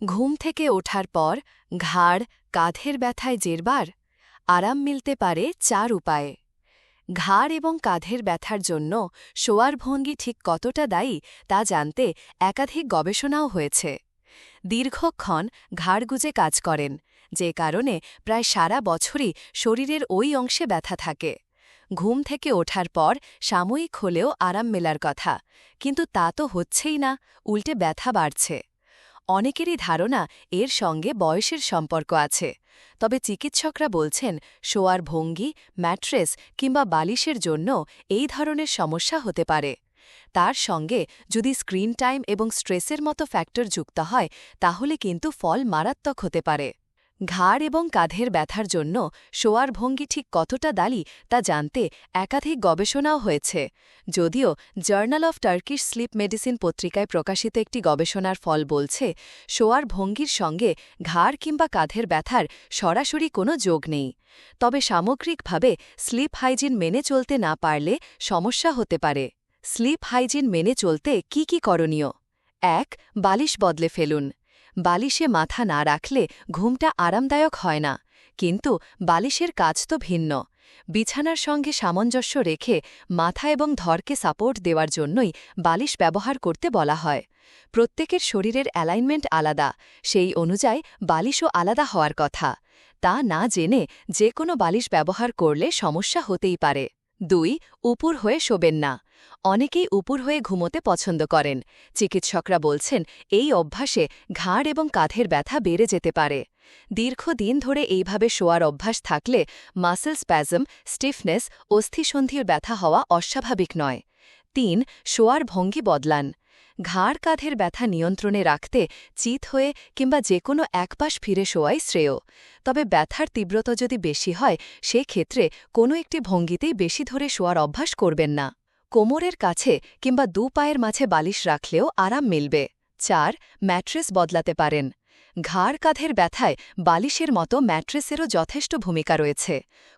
ঘুম থেকে ওঠার পর ঘাড় কাঁধের ব্যথায় জেরবার, আরাম মিলতে পারে চার উপায়ে। ঘাড় এবং কাঁধের ব্যথার জন্য শোয়ার ভঙ্গি ঠিক কতটা দায়ী তা জানতে একাধিক গবেষণাও হয়েছে। দীর্ঘক্ষণ ঘাড় গুজে কাজ করেন, যে কারণে প্রায় সারা বছরই শরীরের ওই অংশে ব্যথা থাকে। ঘুম থেকে ওঠার পর সাময়িক হলেও আরাম মেলার কথা, কিন্তু তা তো হচ্ছেই না, উল্টে ব্যথা বাড়ছে। অনেকেরই ধারণা এর সঙ্গে বয়সের সম্পর্ক আছে। তবে চিকিৎসকরা বলছেন, শোয়ার ভঙ্গি, ম্যাট্রেস কিংবা বালিশের জন্য এই ধরনের সমস্যা হতে পারে। তার সঙ্গে যদি স্ক্রিন টাইম এবং স্ট্রেসের মতো ফ্যাক্টর যুক্ত হয়, তাহলে কিন্তু ফল মারাত্মক হতে পারে। ঘাড় এবং কাঁধের ব্যথার জন্য শোয়ার ভঙ্গি ঠিক কতটা দালি তা জানতে একাধিক গবেষণাও হয়েছে। যদিও journal of Turkish sleep medicine পত্রিকায় প্রকাশিত একটি গবেষণার ফল বলছে, শোয়ার ভঙ্গির সঙ্গে ঘাড় কিংবা কাঁধের ব্যথার সরাসরি কোনো যোগ নেই। তবে সামগ্রিকভাবে স্লিপ হাইজিন মেনে চলতে না পারলে সমস্যা হতে পারে। স্লিপ হাইজিন মেনে চলতে কি কি করণীয়? এক, বালিশ বদলে ফেলুন। বালিশে মাথা না রাখলে ঘুমটা আরামদায়ক হয় না। কিন্তু বালিশের কাজ তো ভিন্ন। বিছানার সঙ্গে সামঞ্জস্য রেখে মাথা এবং ধরকে সাপোর্ট দেওয়ার জন্যই বালিশ ব্যবহার করতে বলা হয়। প্রত্যেকের শরীরের অ্যালাইনমেন্ট আলাদা, সেই অনুযায়ী বালিশও আলাদা হওয়ার কথা। তা না জেনে যে কোনো বালিশ ব্যবহার করলে সমস্যা হতেই পারে। দুই, উপুর হয়ে শোবেন না। অনেকেই উপুর হয়ে ঘুমোতে পছন্দ করেন। চিকিৎসকরা বলছেন, এই অভ্যাসে ঘাড় এবং কাঁধের ব্যথা বেড়ে যেতে পারে। দীর্ঘদিন ধরে এইভাবে শোয়ার অভ্যাস থাকলে মাসেল স্প্যাজম স্টিফনেস অস্থিসন্ধির ব্যথা হওয়া অস্বাভাবিক নয়। তিন, শোয়ার ভঙ্গি বদলান। ঘাড় কাঁধের ব্যথা নিয়ন্ত্রণে রাখতে চিত হয়ে কিংবা যে কোনো একপাশ ফিরে শোয়াই শ্রেয়। তবে ব্যথার তীব্রতা যদি বেশি হয়, সেক্ষেত্রে কোনো একটি ভঙ্গিতেই বেশি ধরে শোয়ার অভ্যাস করবেন না। কোমরের কাছে কিংবা দু পায়ের মাঝে বালিশ রাখলেও আরাম মিলবে। চার, ম্যাট্রেস বদলাতে পারেন। ঘাড় কাঁধের ব্যথায় বালিশের মতো ম্যাট্রেসেরও যথেষ্ট ভূমিকা রয়েছে।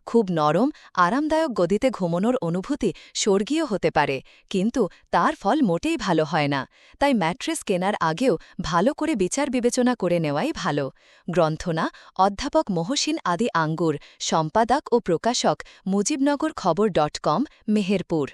খুব নরম, আরামদায়ক গদিতে ঘুমনোর অনুভূতি স্বর্গীয় হতে পারে, কিন্তু তার ফল মোটেই ভালো হয় না। তাই ম্যাট্রেস কেনার আগেও ভালো করে বিচার বিবেচনা করে নেওয়াই ভালো। গ্রন্থনা, অধ্যাপক মহসিন আদি আঙ্গুর, সম্পাদক ও প্রকাশক মুজিবনগর খবর ডট কম, মেহেরপুর।